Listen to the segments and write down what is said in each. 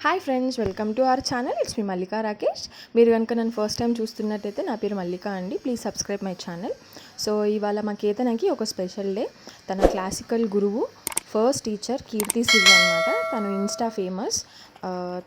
Hi friends welcome to our channel it's me Mallika Rakesh మీరు కనుక నన్ను first time చూస్తున్నట్టయితే నా పేరు మల్లికా అండి. Please subscribe my channel so ఇవాళ మా కేతనకి ఒక స్పెషల్ డే తన క్లాసికల్ గురువు ఫస్ట్ టీచర్ కీర్తి సిరి అనమాట తను ఇన్స్టా ఫేమస్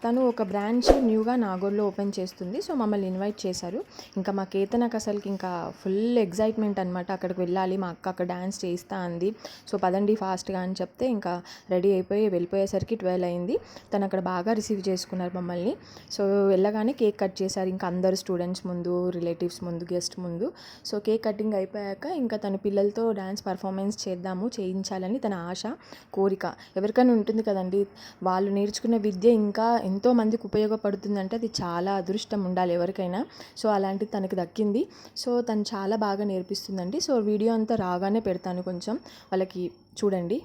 తను ఒక బ్రాంచ్ న్యూగా నాగోర్లో ఓపెన్ చేస్తుంది. సో మమ్మల్ని ఇన్వైట్ చేశారు. ఇంకా మా కేతనకు అసలుకి ఇంకా ఫుల్ ఎగ్జైట్మెంట్ అనమాట అక్కడికి వెళ్ళాలి మా అక్క అక్కడ డ్యాన్స్ చేస్తా అంది. సో పదండి ఫాస్ట్గా అని చెప్తే ఇంకా రెడీ అయిపోయి వెళ్ళిపోయేసరికి ట్వెల్వ్ అయింది. తను అక్కడ బాగా రిసీవ్ చేసుకున్నారు మమ్మల్ని. సో వెళ్ళగానే కేక్ కట్ చేశారు. ఇంకా అందరు స్టూడెంట్స్ ముందు రిలేటివ్స్ ముందు గెస్ట్ ముందు. సో కేక్ కటింగ్ అయిపోయాక ఇంకా తను పిల్లలతో డ్యాన్స్ పర్ఫార్మెన్స్ చేద్దాము చేయించాలని తన ఆశ కోరిక. ఎవరికైనా ఉంటుంది కదండి. వాళ్ళు నేర్చుకున్న విద్య ఇంకా ఎంతో మందికి ఉపయోగపడుతుందంటే అది చాలా అదృష్టం ఉండాలి ఎవరికైనా. సో అలాంటిది తనకి దక్కింది. సో తను చాలా బాగా నేర్పిస్తుందండి. సో వీడియో అంతా రాగానే పెడతాను కొంచెం. వాళ్ళకి చూడండి.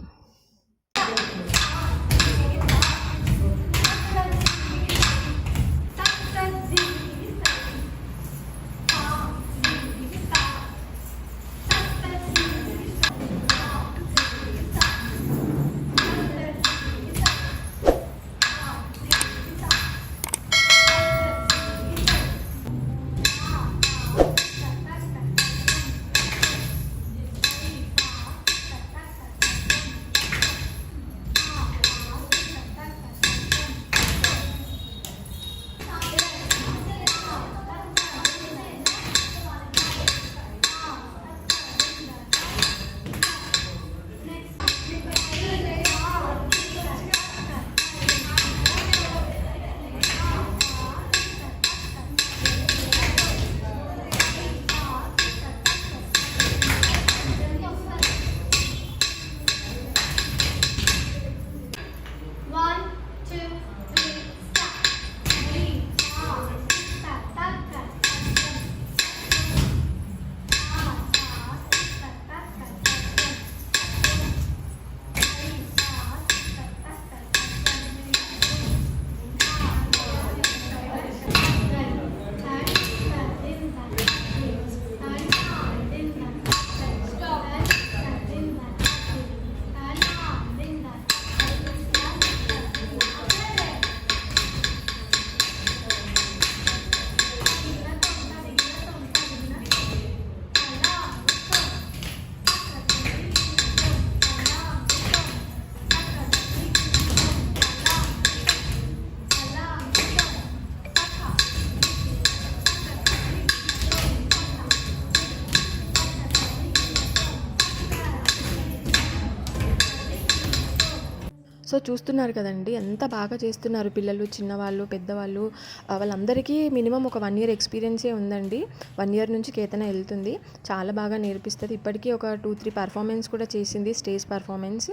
సో చూస్తున్నారు కదండి ఎంత బాగా చేస్తున్నారు పిల్లలు చిన్నవాళ్ళు పెద్దవాళ్ళు. వాళ్ళందరికీ మినిమం ఒక వన్ ఇయర్ ఎక్స్పీరియన్సే ఉందండి. వన్ ఇయర్ నుంచి కేతన వెళ్తుంది. చాలా బాగా నేర్పిస్తుంది. ఇప్పటికీ ఒక టూ త్రీ పర్ఫార్మెన్స్ కూడా చేసింది స్టేజ్ పర్ఫార్మెన్స్.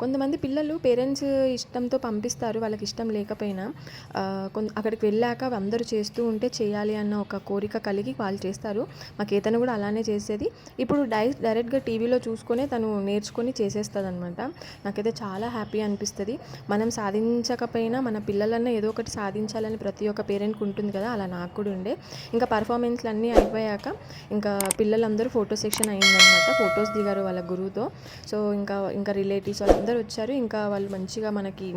కొంతమంది పిల్లలు పేరెంట్స్ ఇష్టంతో పంపిస్తారు వాళ్ళకి ఇష్టం లేకపోయినా. ఆ, అక్కడికి వెళ్ళాక అందరూ చేస్తూ ఉంటే చేయాలి అన్న ఒక కోరిక కలిగి వాళ్ళు చేస్తారు. మా కేతన కూడా అలానే చేసేది. ఇప్పుడు డై డైరెక్ట్గా టీవీలో చూసుకొని తను నేర్చుకొని చేసేస్తుంది అనమాట నాకైతే చాలా హ్యాపీ అనిపిస్తుంది. మనం సాధించకపోయినా మన పిల్లలన్నా ఏదో ఒకటి సాధించాలని ప్రతి ఒక్క పేరెంట్కి ఉంటుంది కదా అలా నాకు కూడా ఉండే. ఇంకా పర్ఫార్మెన్స్లు అన్నీ అయిపోయాక ఇంకా పిల్లలందరూ ఫోటో సెక్షన్ అయిందనమాట ఫొటోస్ దిగారు వాళ్ళ గురువుతో. సో ఇంకా ఇంకా రిలేటివ్స్ వాళ్ళందరూ వచ్చారు. ఇంకా వాళ్ళు మంచిగా మనకి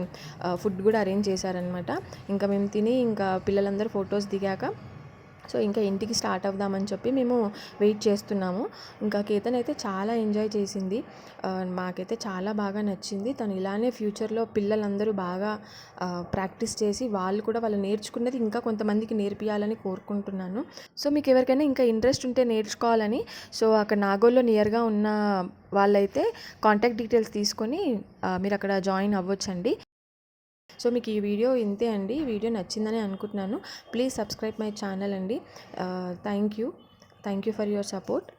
ఫుడ్ కూడా అరేంజ్ చేశారనమాట. ఇంకా మేము తిని ఇంకా పిల్లలందరూ ఫొటోస్ దిగాక సో ఇంకా ఇంటికి స్టార్ట్ అవుదామని చెప్పి మేము వెయిట్ చేస్తున్నాము. ఇంకా కేతన్ అయితే చాలా ఎంజాయ్ చేసింది. మాకైతే చాలా బాగా నచ్చింది. తను ఇలానే ఫ్యూచర్లో పిల్లలందరూ బాగా ప్రాక్టీస్ చేసి వాళ్ళు కూడా వాళ్ళు నేర్చుకున్నది ఇంకా కొంతమందికి నేర్పియాలని కోరుకుంటున్నాను. సో మీకు ఎవరికైనా ఇంకా ఇంట్రెస్ట్ ఉంటే నేర్చుకోవాలని సో అక్కడ నాగోల్లో నియర్గా ఉన్న వాళ్ళైతే కాంటాక్ట్ డీటెయిల్స్ తీసుకొని మీరు అక్కడ జాయిన్ అవ్వచ్చండి. సో మీకు ఈ వీడియో ఇంతే అండి. వీడియో నచ్చిందని అనుకుంటున్నాను. ప్లీజ్ సబ్స్క్రైబ్ మై ఛానల్ అండి. Thank you. Thank you for your support.